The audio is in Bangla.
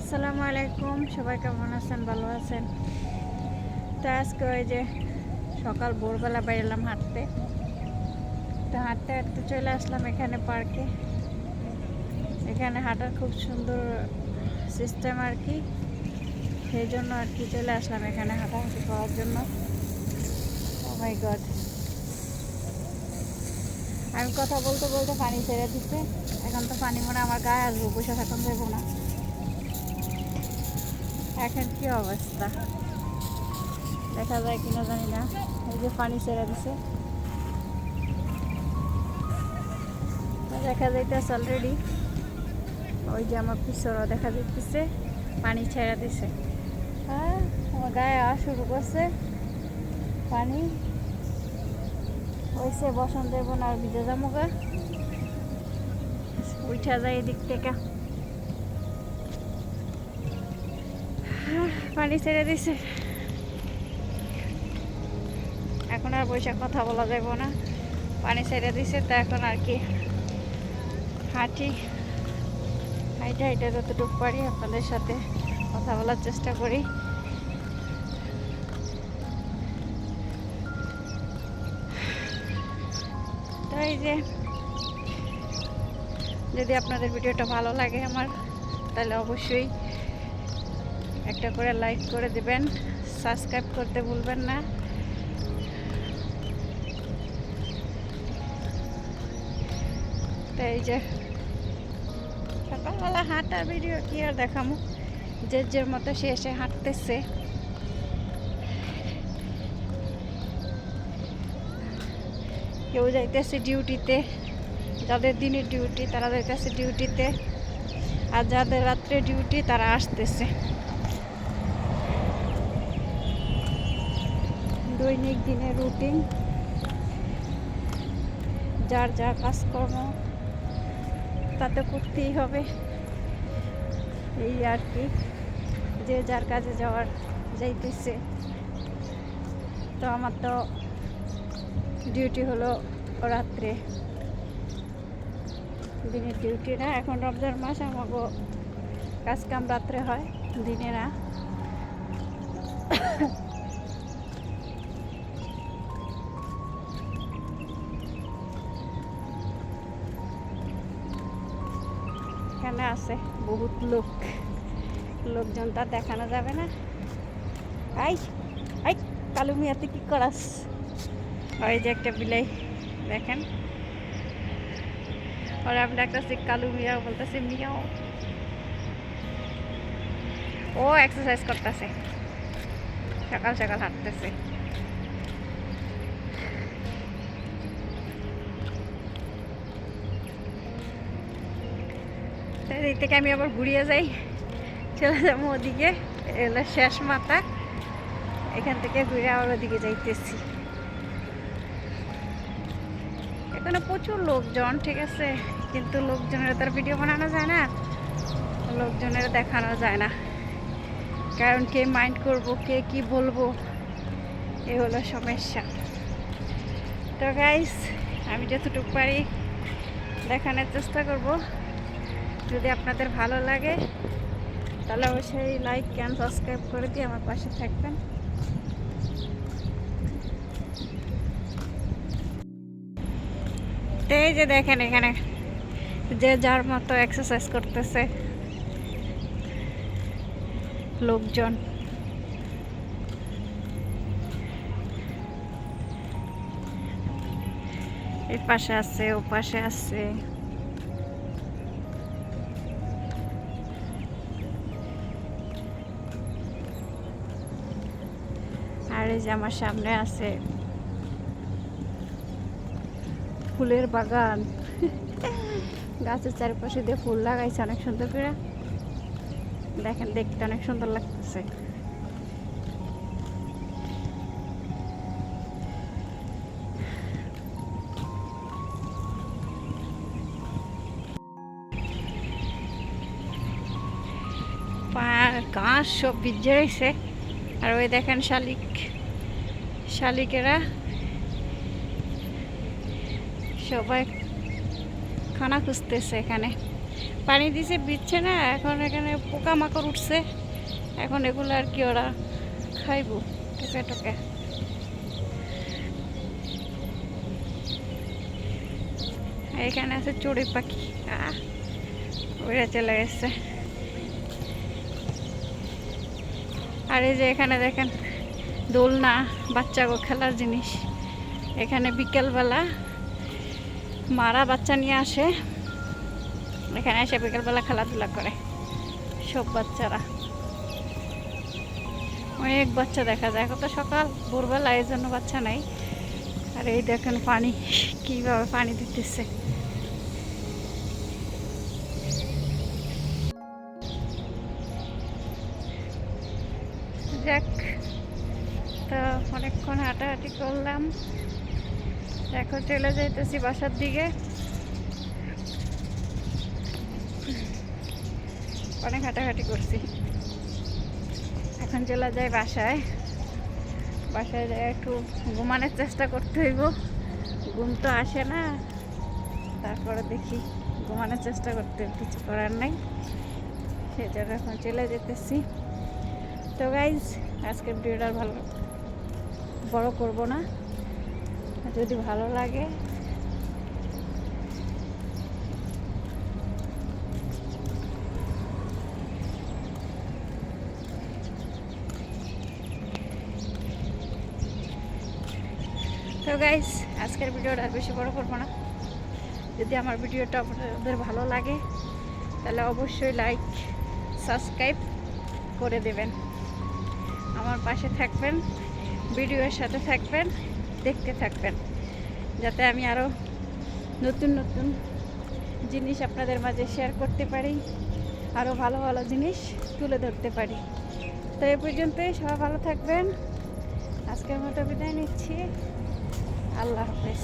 আসসালামু আলাইকুম, সবাই কেমন আছেন? ভালো আছেন? তো আজকে ওই যে সকাল ভোরবেলা বেরোলাম হাঁটতে। তো হাঁটতে হাঁটতে চলে আসলাম এখানে পার্কে। এখানে হাঁটার খুব সুন্দর সিস্টেম আর কি। সেই জন্য আর কি চলে আসলাম এখানে হাঁটাহাঁটি করার জন্য। ও মাই গড আমি কথা বলতে বলতে পানি ছেড়ে দিচ্ছে এখন তো পানি মনে আমার গায়ে আসব বসে থাকুন দেবো না। এখন কি অবস্থা? দেখা যায় কিনা জানি না। এই যে পানি ছেড়ে দিছে। দেখা যাইতেছে অলরেডি ওই যে আমার পিছরও দেখা যাইতেছে, পানি ছেড়ে দিছে। হ্যাঁ আমার গায়ে আওয়া শুরু করছে পানি। হয়েছে বসন্ত দেব না আর ভিজে গা উঠা যায় এদিক থেকে। পানি ছেড়ে দিছে। এখন আর বৈশাখ কথা বলা যাব না। পানি ছেড়ে দিছে, তো এখন আর কি। হাঁটি। হাইটে হাইটে যতটুকু পারি আপনাদের সাথে কথা বলার চেষ্টা করি। তো এই যে, যদি আপনাদের ভিডিওটা ভালো লাগে আমার, তাহলে অবশ্যই একটা করে লাইক করে দেবেন সাবস্ক্রাইব করতে ভুলবেন না। এই যে, সকালবেলা হাঁটা ভিডিও কি আর দেখামো? যে যে মতো সে এসে হাঁটতেছে। কেউ যাইতেছে ডিউটিতে যাদের দিনের ডিউটি তারা যাইতেছে ডিউটিতে আর যাদের রাত্রে ডিউটি তারা আসতেছে। দৈনিক দিনের রুটিন যার যা কাজকর্ম, তাতে করতেই হবে। এই আর কি, যে যার কাজে যাওয়ার যাইতেছে। তো আমার তো ডিউটি হলো রাত্রে। দিনের ডিউটি না, এখন রমজান মাস আমাকে কাজ কাম রাত্রে হয়, দিনে না। এখানে আছে বহুত লোক। লোকজন তো দেখানো যাবে না। আই আই, কালু মিয়াতে কি করাস? ওই যে একটা বিলাই, দেখেন। আর আমি ডাকতেছি, কালু মিয়া বলতেছে, মিয়াও। ও এক্সারসাইজ করতেছে। সকাল সকাল হাঁটতেছে। এদিক থেকে আমি আবার ঘুরিয়ে যাই। চলে যাব ওদিকে। এলো শেষ মাথা। এখান থেকে ঘুরে আবার ওদিকে যাইতেছি। এখানে প্রচুর লোকজন, ঠিক আছে? কিন্তু লোকজনের তার ভিডিও বানানো যায় না। লোকজনের দেখানো যায় না। কারণ কে মাইন্ড করব, কে কি বলব, এ হলো সমস্যা। তো গাইস আমি যতটুকু পারি দেখানোর চেষ্টা করব। যদি আপনাদের ভালো লাগে, তাহলে অবশ্যই লাইক ক্যান সাবস্ক্রাইব করে দিয়ে আমার পাশে থাকবেন। এই যে দেখেন এখানে, যে যার মতো এক্সারসাইজ করতেছে লোকজন। এর পাশে আছে ও পাশে আছে। এই যে আমার সামনে আছে। ফুলের বাগান। গাছের চারপাশে দিয়ে ফুল লাগাইছে অনেক সুন্দর করে। দেখেন, দেখতে অনেক সুন্দর লাগতেছে। ঘাস সব ভিজে রয়েছে। আর ওই দেখেন শালিক। শালিকেরা সবাই খানা খুঁজতেছে এখানে। পানি দিছে, বিচ্ছে না, এখন এখানে পোকামাকড় উঠছে। এখন এগুলো আর কি ওরা খাইবো, টোকে টোকে। এখানে আছে চড়ুই পাখি। আহ উড়ে চলে গেছে। আর এই যে এখানে দেখেন দোলনা বাচ্চা গো খেলার জিনিস। এখানে বিকেলবেলা মারা বাচ্চা নিয়ে আসে। এখানে এসে বিকেলবেলা খেলাধুলা করে, সব বাচ্চারা। অনেক বাচ্চা দেখা যায়। এখন তো সকাল, ভোরবেলা এই জন্য বাচ্চা নাই। আর এই দেখেন পানি, কীভাবে পানি দিতেছে। যাক অনেকক্ষণ হাঁটাহাঁটি করলাম। এখন চলে যাইতেছি বাসার দিকে। অনেক হাঁটাহাঁটি করছি। এখন চলে যাই বাসায়। বাসায় যাই একটু ঘুমানোর চেষ্টা করতে হইব। ঘুম তো আসে না। তারপরে দেখি ঘুমানোর চেষ্টা করতে কিছু করার নাই। সেই জন্য এখন চলে যেতেছি। তো গাইজ আজকের ভিডিওটা ভালো বড় করব না। যদি ভালো লাগে। তো গাইস আজকের ভিডিওটা আর বেশি বড় করব না। যদি আমার ভিডিওটা আপনাদের ভালো লাগে, তাহলে অবশ্যই লাইক সাবস্ক্রাইব করে দেবেন। আমার পাশে থাকবেন। ভিডিওর সাথে থাকবেন, দেখতে থাকবেন। যাতে আমি আরও নতুন নতুন জিনিস আপনাদের মাঝে শেয়ার করতে পারি আরও ভালো ভালো জিনিস তুলে ধরতে পারি। তো এ পর্যন্তই, সবাই ভালো থাকবেন। আজকের মতো বিদায় নিচ্ছি। আল্লাহ হাফেজ।